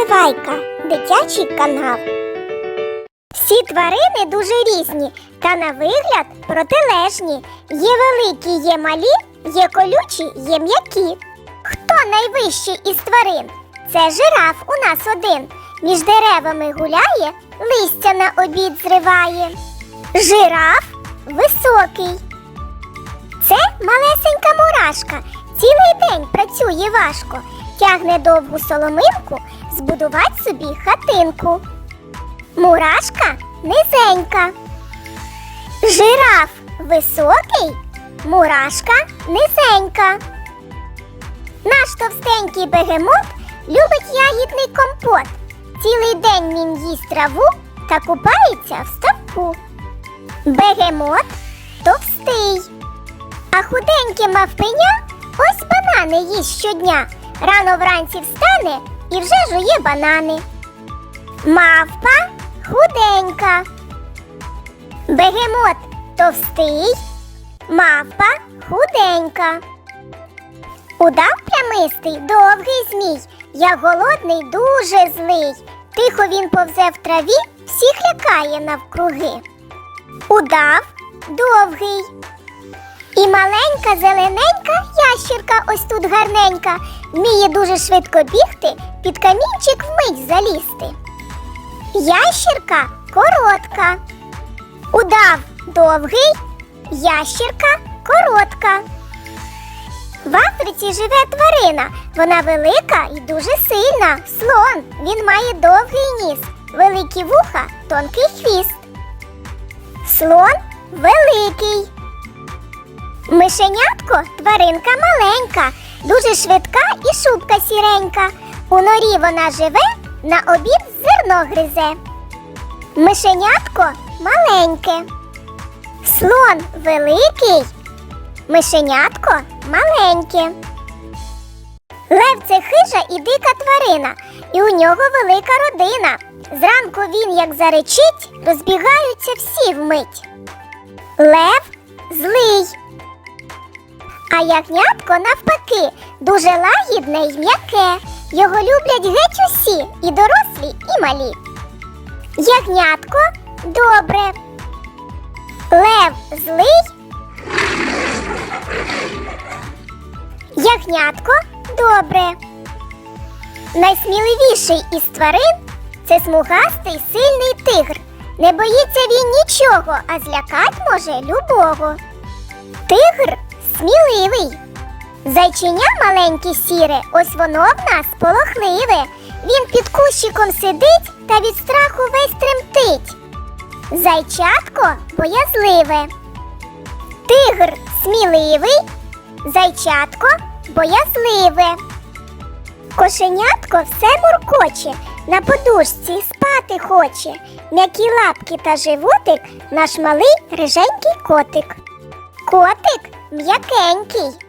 Наливайка, дитячий канал. Всі тварини дуже різні та на вигляд протилежні. Є великі, є малі, є колючі, є м'які. Хто найвищий із тварин? Це жираф у нас один. Між деревами гуляє, листя на обід зриває. Жираф високий. Це малесенька мурашка. Цілий день працює важко, тягне довгу соломинку, збудувати собі хатинку. Мурашка низенька. Жираф високий, мурашка низенька. Наш товстенький бегемот любить ягідний компот. Цілий день він їсть траву та купається в ставку. Бегемот товстий. А худеньке мавпеня ось банани їсть щодня. Рано вранці встане і вже жує банани. Мавпа худенька. Бегемот товстий, мавпа худенька. Удав плямистий довгий змій, як голодний дуже злий. Тихо він повзе в траві, всіх лякає навкруги. Удав довгий. Маленька зелененька ящірка ось тут гарненька, вміє дуже швидко бігти, під камінчик вмить залізти. Ящірка коротка. Удав довгий, ящірка коротка. В Африці живе тварина. Вона велика і дуже сильна. Слон. Він має довгий ніс, великі вуха, тонкий хвіст. Слон великий. Мишенятко тваринка маленька, дуже швидка і шубка сіренька. У норі вона живе, на обід зерно гризе. Мишенятко маленьке. Слон великий, мишенятко маленьке. Лев це хижа і дика тварина, і у нього велика родина. Зранку він, як заречить, розбігаються всі вмить. Лев злий. А ягнятко навпаки, дуже лагідне й м'яке. Його люблять геть усі, і дорослі, і малі. Ягнятко добре. Лев злий. Ягнятко добре. Найсміливіший із тварин це смугастий сильний тигр. Не боїться він нічого, а злякать може любого. Тигр сміливий. Зайчиня маленьке сіре, ось воно в нас полохливе. Він під кущиком сидить та від страху весь тремтить. Зайчатко боязливе. Тигр сміливий, зайчатко боязливе. Кошенятко все муркоче, на подушці спати хоче. М'які лапки та животик наш малий риженький котик. Котик м'якенький.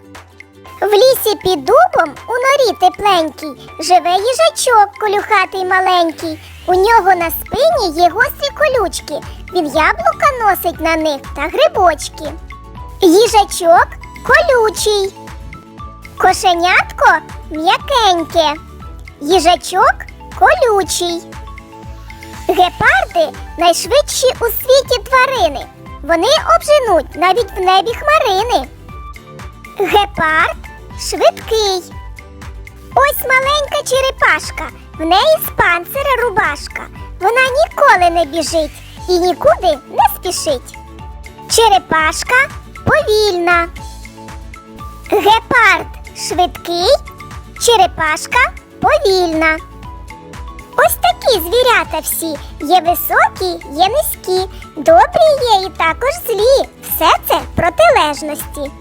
В лісі під дубом у норі тепленький живе їжачок колюхатий маленький. У нього на спині є гострі колючки. Він яблука носить на них та грибочки. Їжачок колючий. Кошенятко м'якеньке. Їжачок колючий. Гепарди найшвидші у світі тварини. Вони обженуть навіть в небі хмарини. Гепард швидкий. Ось маленька черепашка, в неї з панцира рубашка. Вона ніколи не біжить і нікуди не спішить. Черепашка повільна. Гепард швидкий, черепашка повільна. Ось такі звірята всі є високі, є низькі, добрі є і також злі. Все це протилежності.